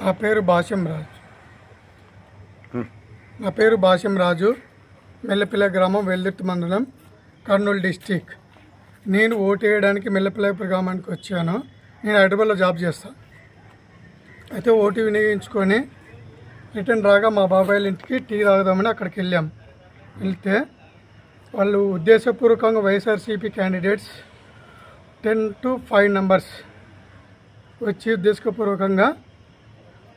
నా పేరు భాష్యం రాజు నా పేరు భాష్యం రాజు మెల్లపిల్ల గ్రామం వెల్దుర్తి మండలం కర్నూలు డిస్టిక్ నేను ఓటు వేయడానికి మెల్లపిల్ల గ్రామానికి వచ్చాను. నేను హైదరాబాద్లో జాబ్ చేస్తాను అయితే ఓటు వినియోగించుకొని రిటర్న్ రాగా మా బాబాయిల ఇంటికి టీ తాగుదామని అక్కడికి వెళ్ళాం. వెళ్తే వాళ్ళు ఉద్దేశపూర్వకంగా YSRCP candidates ten to five numbers వచ్చి ఉద్దేశపూర్వకంగా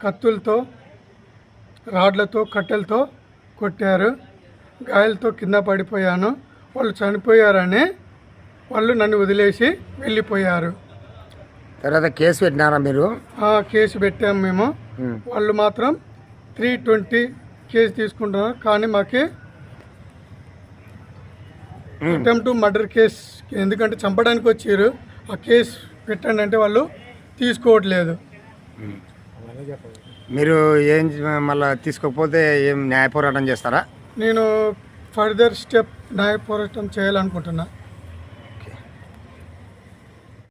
కత్తులతో రాడ్లతో కట్టెలతో కొట్టారు. గాయాలతో కింద పడిపోయాను. వాళ్ళు చనిపోయారని వాళ్ళు నన్ను వదిలేసి వెళ్ళిపోయారు. తర్వాత కేసు పెట్టినారా మీరు? ఆ కేసు పెట్టాము మేము. వాళ్ళు మాత్రం త్రీ ట్వంటీ కేసు తీసుకుంటున్నారు. కానీ మాకి అటెంప్ట్ మర్డర్ కేసు. ఎందుకంటే చంపడానికి వచ్చారు. ఆ కేసు పెట్టండి అంటే వాళ్ళు తీసుకోవట్లేదు. మీరు ఏం మళ్ళా తీసుకోకపోతే ఏం న్యాయ పోరాటం చేస్తారా? నేను ఫర్దర్ స్టెప్ న్యాయ పోరాటం చేయాలనుకుంటున్నా.